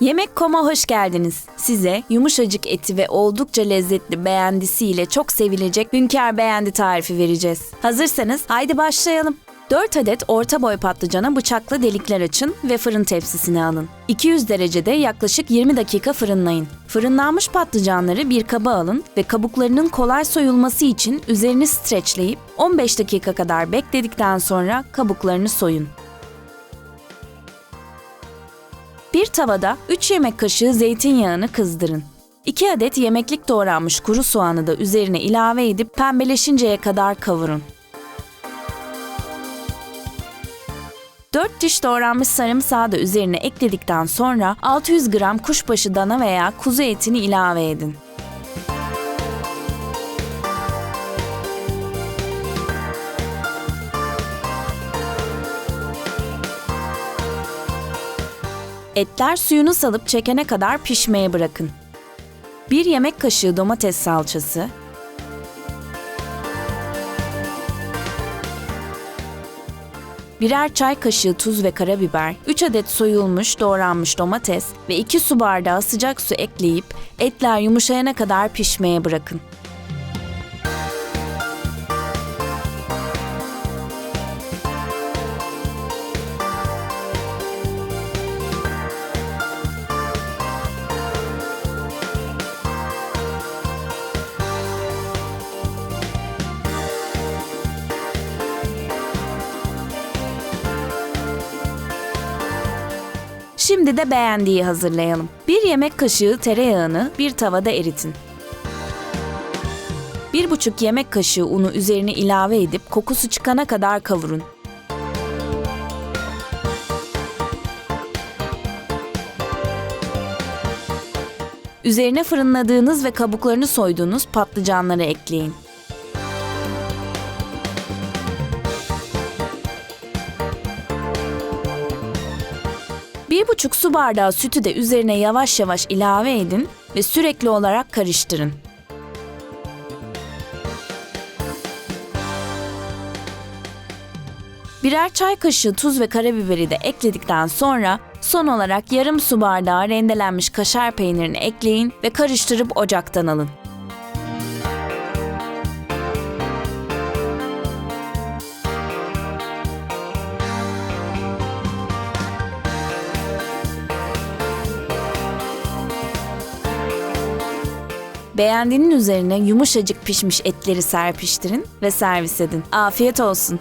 Yemek.com'a hoş geldiniz. Size yumuşacık eti ve oldukça lezzetli beğendisiyle çok sevilecek Hünkar beğendi tarifi vereceğiz. Hazırsanız haydi başlayalım. 4 adet orta boy patlıcana bıçakla delikler açın ve fırın tepsisine alın. 200 derecede yaklaşık 20 dakika fırınlayın. Fırınlanmış patlıcanları bir kaba alın ve kabuklarının kolay soyulması için üzerini streçleyip 15 dakika kadar bekledikten sonra kabuklarını soyun. Bir tavada 3 yemek kaşığı zeytinyağını kızdırın. 2 adet yemeklik doğranmış kuru soğanı da üzerine ilave edip pembeleşinceye kadar kavurun. 4 diş doğranmış sarımsağı da üzerine ekledikten sonra 600 gram kuşbaşı dana veya kuzu etini ilave edin. Etler suyunu salıp çekene kadar pişmeye bırakın. 1 yemek kaşığı domates salçası, birer çay kaşığı tuz ve karabiber, 3 adet soyulmuş doğranmış domates ve 2 su bardağı sıcak su ekleyip etler yumuşayana kadar pişmeye bırakın. Şimdi de beğendiği hazırlayalım. 1 yemek kaşığı tereyağını bir tavada eritin. 1,5 yemek kaşığı unu üzerine ilave edip kokusu çıkana kadar kavurun. Üzerine fırınladığınız ve kabuklarını soyduğunuz patlıcanları ekleyin. Bir buçuk su bardağı sütü de üzerine yavaş yavaş ilave edin ve sürekli olarak karıştırın. Birer çay kaşığı tuz ve karabiberi de ekledikten sonra son olarak yarım su bardağı rendelenmiş kaşar peynirini ekleyin ve karıştırıp ocaktan alın. Beğendiğinin üzerine yumuşacık pişmiş etleri serpiştirin ve servis edin. Afiyet olsun.